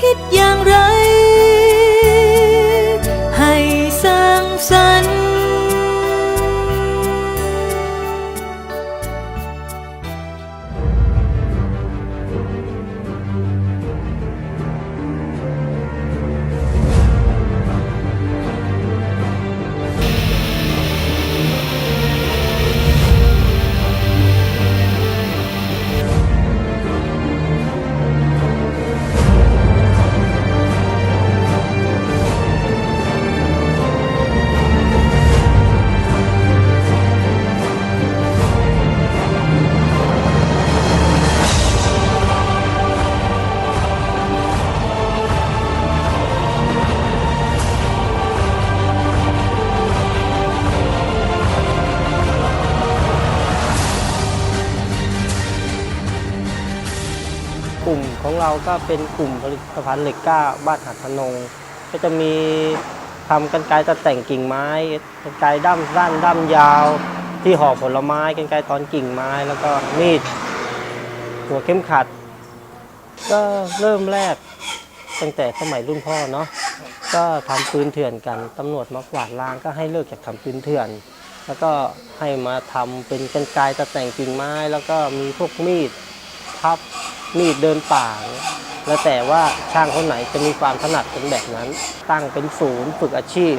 คิดอย่างไร กลุ่มของเราก็เป็นกลุ่มผลิตภัณฑ์เหล็กกล้าบ้านหัดพนง ก็จะมีทำกันไกตัดแต่งกิ่งไม้กันไกด้ามสั้นด้ามยาว ที่ห่อผลไม้กันไกตอนกิ่งไม้แล้วก็มีดหัวเข้มขัด ก็เริ่มแรกตั้งแต่สมัยรุ่นพ่อเนาะก็ทำปืนเถื่อนกันตำรวจมากวาดล้างก็ให้เลิกจากทำปืนเถื่อน แล้วก็ให้มาทำเป็นกันไกตัดแต่งกิ่งไม้ แล้วก็มีพวกมีด พับ มีดเดินป่า แล้วแต่ว่าช่างคนไหนจะมีความถนัดเป็นแบบนั้น ตั้งเป็นศูนย์ฝึกอาชีพ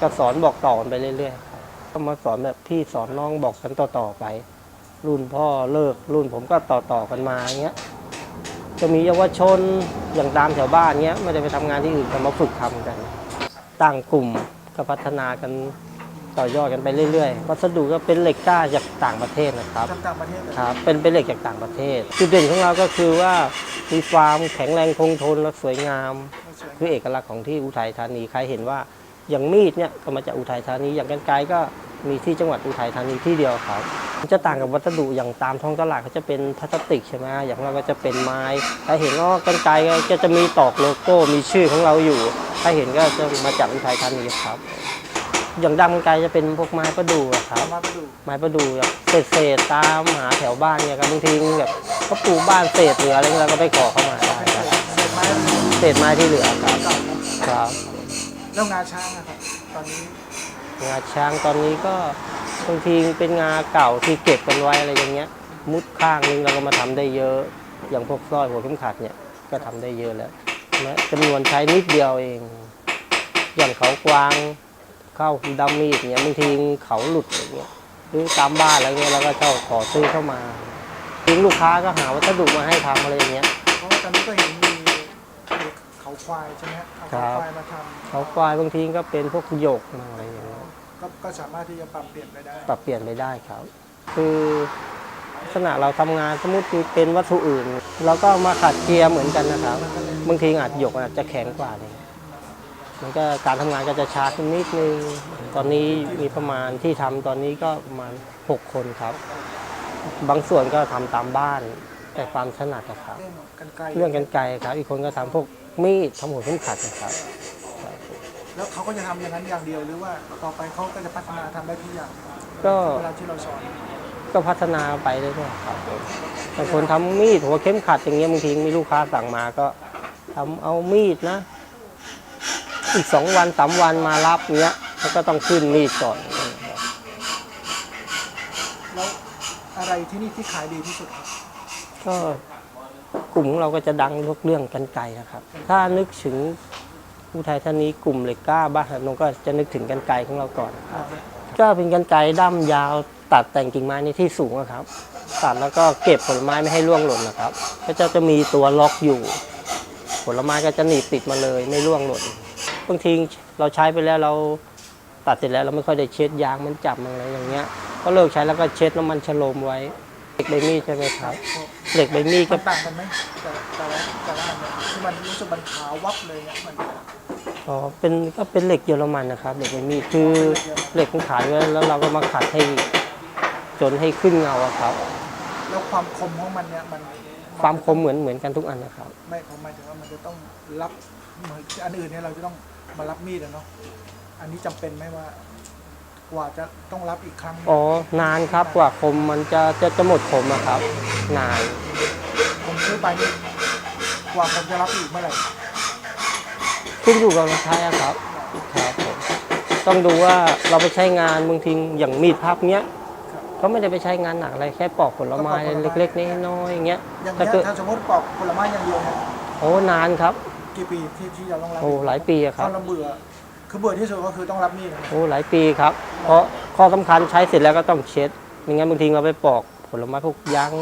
ก็สอนบอกต่อนไปเรื่อยๆก็มาสอนแบบพี่สอนน้องบอกกันต่อๆไป รุ่นพ่อเลิก รุ่นผมก็ต่อๆกันมาอย่างเงี้ยจะมีเยาวชนอย่างตามแถวบ้านเงี้ยไม่ได้ไปทำงานที่อื่นก็มาฝึกทำกัน ตั้งกลุ่มก็พัฒนากัน ต่อยอดกันไปเรื่อยๆ วัสดุก็เป็นเหล็กกล้าจากต่างประเทศนะครับ จากต่างประเทศเลยครับ เป็นเป็นเหล็กจากต่างประเทศ จุดเด่นของเราก็คือว่ามีความแข็งแรงคงทนและสวยงาม สวยคือเอกลักษณ์ของที่อุทัยธานี ใครเห็นว่าอย่างมีดเนี่ยก็มาจากอุทัยธานี อย่างกันไกรก็มีที่จังหวัดอุทัยธานีที่เดียวครับมันจะต่างกับวัสดุอย่างตามท้องตลาดเขาจะเป็นพลาสติกใช่ไหมอย่างเราก็จะเป็นไม้ ถ้าเห็นว่ากันไกรก็จะมีตอกโลโก้ มีชื่อของเราอยู่ ถ้าเห็นก็จะมาจากอุทัยธานีครับ อย่างดำกันไกรจะเป็นพวกไม้ประดู่อะครับสามารถไปดูไม้ประดู่แบบเศษๆตามหาแถวบ้านเนี่ยครับบางทีแบบเขาปลูกบ้านเศษเหลืออะไรเงี้ยเราก็ไปขอเข้ามาได้ครับเศษไม้เศษไม้ที่เหลือครับเก่าครับ แล้วงาช้างนะครับ ตอนนี้งาช้างตอนนี้ก็บางทีเป็นงาเก่าที่เก็บกันไว้อะไรอย่างเงี้ย มุดข้างนึงเราก็มาทำได้เยอะ อย่างพวกสร้อยหัวเข็มขัดเนี่ยก็ทำได้เยอะแล้วและจำนวนใช้นิดเดียวเอง อย่างเขากวาง เข้าดำมีดเนี่ยบางทีเขาหลุดอย่างเงี้ยหรือตามบ้านอะไรเงี้ยเราก็เช่าขอซื้อเข้ามาทิ้งลูกค้าก็หาวัสดุมาให้ทำอะไรอย่างเงี้ยเพราะว่าตอนนี้ก็เห็นมีเขาควายใช่ไหมฮะเอาครัเขาบควายมาทเขาควายบางทีก็เป็นพวกหยกมั่งอะไรอย่างเงี้ยำก็ก็สามารถที่จะปรับเปลี่ยนไปได้ปรับเปลี่ยนไปได้ครับ คือลักษณะเราทำงานสมมติเป็นวัตถุอื่นเราก็เอามาขัดเกียร์เหมือนกันนะครับบางทีอาจหยกอาจจะแข็งกว่าเลย มันก็การทำงานก็จะช้าขึ้นนิดนึง ตอนนี้มีประมาณที่ทำตอนนี้ก็ประมาณ 6 คนครับ บางส่วนก็ทำตามบ้าน แต่ความถนัดนะครับเรื่องกันไกลเรื่องกันไกลครับ อีกคนก็ทำพวกมีดทำหัวเข็มขัดนะครับ แล้วเขาก็จะทำอย่างนั้นอย่างเดียวหรือว่าต่อไปเขาก็จะพัฒนาทำได้ทุกอย่างก็เวลาที่เราสอน ก็พัฒนาไปเรื่อยๆครับบางคนทำมีดหัวเข้มขัดอย่างเงี้ยบางทีมีลูกค้าสั่งมาก็ทำเอามีดนะ อีกสองวันสามวันมารับเงี้ยแล้วก็ต้องขึ้นมีดก่อน แล้วอะไรที่นี่ที่ขายดีที่สุดครับ ก็กลุ่มของเราก็จะดังทุกเรื่องกันไกลนะครับ ถ้านึกถึงอุทัยธานีกลุ่มเหล็กกล้าบ้านหันนงก็จะนึกถึงกันไกลของเราก่อนครับ ก็เป็นกันไกรด้ามยาวตัดแต่งกิ่งไม้ในที่สูงอะครับ ตัดแล้วก็เก็บผลไม้ไม่ให้ร่วงหล่นนะครับ ก็จะจะมีตัวล็อกอยู่ ผลไม้ก็จะหนีบติดมาเลยไม่ร่วงหล่น บางทีเราใช้ไปแล้วเราตัดเสร็จแล้วเราไม่ค่อยได้เช็ดยางมันจับมันอะไรอย่างเงี้ย ก็เลิกใช้แล้วก็เช็ดน้ำมันฉโลมไว้ เหล็กใบมีดใช่ไหมครับ เหล็กใบมีดมัก็นต่างกันไหมแต่แต่ละแต่ละอันเนี่ยที่มันรู้สึกมันขาววับเลยเนี่ยมัน อ๋อเป็นก็เป็นเหล็กเยอรมันนะครับ เหล็กใบมีดคือเหล็กมันขายไว้แล้วเราก็มาขัดให้จนให้ขึ้นเงาอะครับ แล้วความคมของมันเนี่ยมันความคมเหมือนเหมือนกันทุกอันนะครับ ไม่ผมหมายถึงว่ามันจะต้องรับเหมือนอันอื่นเนี่ยเราจะต้อง มารับมีดอะเนาะอันนี้จำเป็นไหมว่า กว่าจะต้องรับอีกครั้งอ๋อนานครับกว่าคมมันจะจะจะหมดคมอะครับ นาน ผมซื้อไปนี่กว่าผมจะรับอีกเมื่อไหร่ขึ้นอยู่กับเราใช้อะครับครับผมต้องดูว่าเราไปใช้งานบางทีอย่างมีดพับเนี้ยครับก็ไม่ได้ไปใช้งานหนักอะไรแค่ปอกผลไม้ก็ปอกผลไม้เล็กๆน้อยๆอย่างเงี้ยอย่างถ้าเงี้ยเกิดถ้าสมมติปอกผลไม้อย่างเดียวเนี่ยโอ้นานครับ กี่ปีที่ที่เราต้องรับโอ้หลายปีอะคถ้ารับเราเบื่อ คือเบื่อที่สุดก็คือต้องรับมีดนะครับโอ้หลายปีครับ เพราะข้อสำคัญใช้เสร็จแล้วก็ต้องเช็ดไม่งั้นบางทีเราไปปอกผลไม้พวกยาง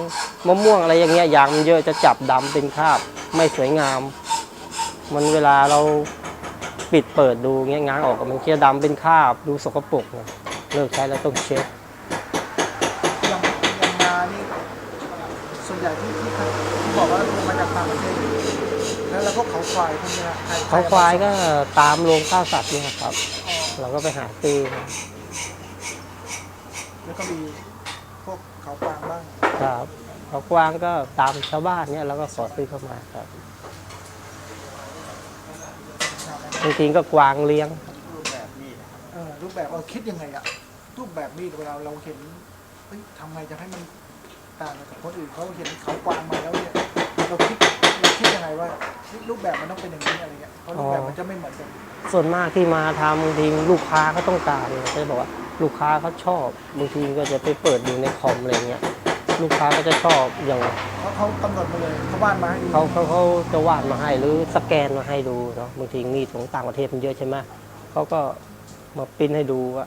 มะม่วงอะไรอย่างเงี้ยยางมันเยอะจะจับดำเป็นคราบไม่สวยงาม มันเวลาเราปิดเปิดดูเงี้ยง้างออกมันจะดำเป็นคราบดูสกปรกไงเลิกใช้แล้วต้องเช็ด อย่างอย่างนานี่ ส่วนใหญ่ที่ที่เขาที่บอกว่าลงมาจากต่างประเทศแล้วเราก็เขาควายพวกเนี้ยใครเขาควายก็ตามโรงฆ่าสัตว์เนี่ยครับอ๋อเราก็ไปหาซื้อแล้วก็มีพวกเขากวางบ้างครับ เขากวางก็ตามชาวบ้านเนี่ยเราก็ขอซื้อเข้ามาครับครับบางทีก็กวางเลี้ยง เออรูปแบบเราคิดยังไงอะรูปแบบมีดเวลาเราเห็นเฮ้ยทำไงจะให้มัน ต่างกับคนอื่นเขาเห็นเขากวางมาแล้วเนี่ยเราคิดเราคิดยังไงว่ารูปแบบมันต้องเป็นอย่างนี้อะไรเงี้ยเพราะรูปแบบมันจะไม่เหมือนกันส่วนมากที่มาทำบางทีลูกค้าเขาต้องการเนี่ยเขาจะบอกว่าลูกค้าเขาชอบบางทีก็จะไปเปิดดูในคอมอะไรเงี้ยลูกค้าก็จะชอบอย่างเพราะเขากำหนดมาเลยเขาบ้านมาให้ดูเขาเขาเขาจะวาดมาให้หรือสแกนมาให้ดูเนาะบางทีมีดของต่างประเทศมันเยอะใช่ไหมเขาก็มาปริ้นให้ดูว่า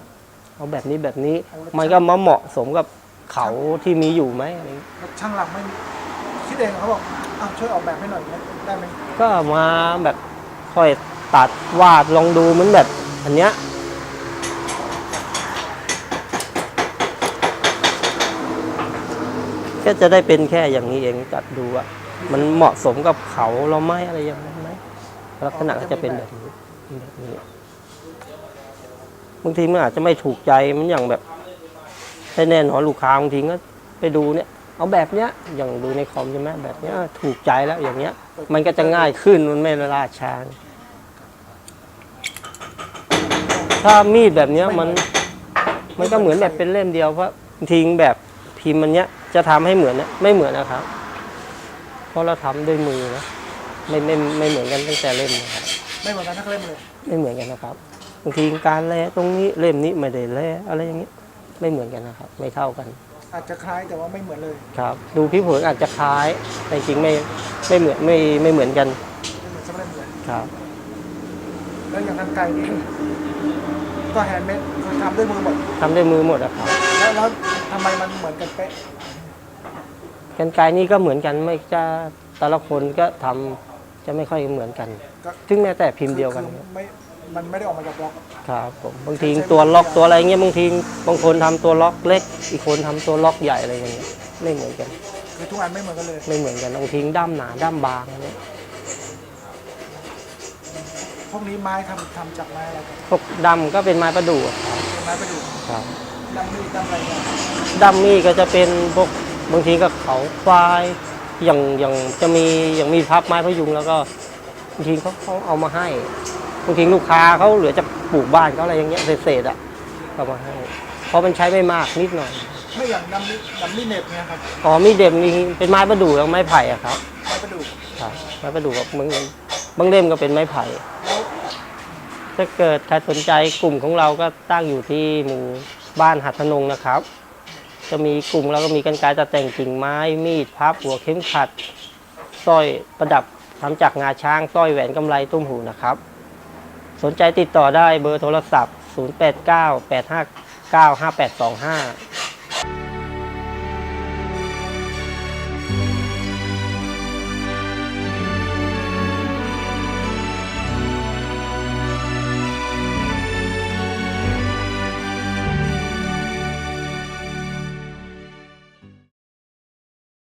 เอาแบบนี้แบบนี้มันก็มาเหมาะสมกับ เขาที่มีอยู่ไหมอะไรช่างหลังไม่คิดเองเขาบอกอ้าวช่วยออกแบบให้หน่อยได้ไหมก็มาแบบค่อยตัดวาดลองดูเหมือนแบบอันเนี้ยก็จะได้เป็นแค่อย่างนี้เองตัดดูว่ามันเหมาะสมกับเขาเราไหมอะไรอย่างนั้นไหมลักษณะก็จะเป็นแบบนี้แบบนี้บางทีมันอาจจะไม่ถูกใจมันอย่างแบบ ให้แน่นอนลูกค้าบางทีก็ไปดูเนี่ย เอาแบบเนี้ยอย่างดูในคอมใช่ไหมแบบเนี้ยถูกใจแล้วอย่างเนี้ย มันก็จะง่ายขึ้นมันไม่ละลาช้าถ้ามีดแบบเนี้ยมัน มันก็เหมือนแบบเป็นเล่มเดียวเพราะทิ้งแบบพิมพ์มันเนี้ยจะทำให้เหมือนเนี่ยไม่เหมือนนะครับ เพราะเราทำด้วยมือนะไม่ไม่ไม่เหมือนกันตั้งแต่เล่มนะครับไม่เหมือนกันทั้งเล่มเลย ไม่เหมือนกันนะครับบางทีการแลตรงนี้เล่มนี้ไม่ได้แลอะไรอย่างเงี้ย ไม่เหมือนกันนะครับ ไม่เท่ากัน อาจจะคล้ายแต่ว่าไม่เหมือนเลยครับ ดูผิวเผินอาจจะคล้าย แต่จริงๆไม่ไม่เหมือนไม่ไม่เหมือนกันไม่เหมือนสักเล่มเลยครับ แล้วอย่างกันไก่นี่ก็แฮนด์เมดคือทำด้วยมือหมด ทำด้วยมือหมดอะครับแล้วแล้วทำไมมันเหมือนกันเป๊ะกันไกรนี่ก็เหมือนกันไม่จะแต่ละคนก็ทำจะไม่ค่อยเหมือนกัน ก็ถึงแม้แต่พิมพ์เดียวกัน คือไม่ มันไม่ได้ออกมาจากบล็อกครับผมบางทีตัวล็อกตัวอะไรเงี้ยบางทีบางคนทำตัวล็อกเล็ก อีกคนทำตัวล็อกใหญ่อะไรอย่างเงี้ยไม่เหมือนกันคือทุกอันไม่เหมือนกันเลย ไม่เหมือนกันบางทีด้ามหนาด้ามบางอะไรเงี้ยพวกนี้ไม้ทำทำจากไม้อะไรกันพวกดำก็เป็นไม้ประดู่อะเป็นไม้ประดู่ครับดำมีดดำอะไรเนี่ยด้ามมีดก็จะเป็นพวกบางทีก็เขาควายอย่างอย่างจะมีอย่างมีพับไม้พยุงแล้วก็บางทีเขาเขาเอามาให้ บางทีลูกค้าเขาเหลือจะปลูกบ้านเขาอะไรอย่างเงี้ยเศษๆอะเอามาให้เพราะมันใช้ไม่มากนิดหน่อยไม่อย่างดำมีดำมีดเหน็บเนี่ยครับอ๋อมีดเด็มมีเป็นไม้ประดู่แล้วไม้ไผ่อะครับไม้ประดู่ครับไม้ประดู่กับบางบางเล่มก็เป็นไม้ไผ่แล้วถ้าเกิดใครสนใจกลุ่มของเราก็ตั้งอยู่ที่หมู่บ้านหัดทนงนะครับ จะมีกลุ่มเราก็มีกันไกรตัดแต่งกิ่งไม้มีดพับหัวเข็มขัดสร้อยประดับทำจากงาช้างสร้อยแหวนกำไรตุ้มหูนะครับ สนใจติดต่อได้เบอร์โทรศัพท์ 089 859 5825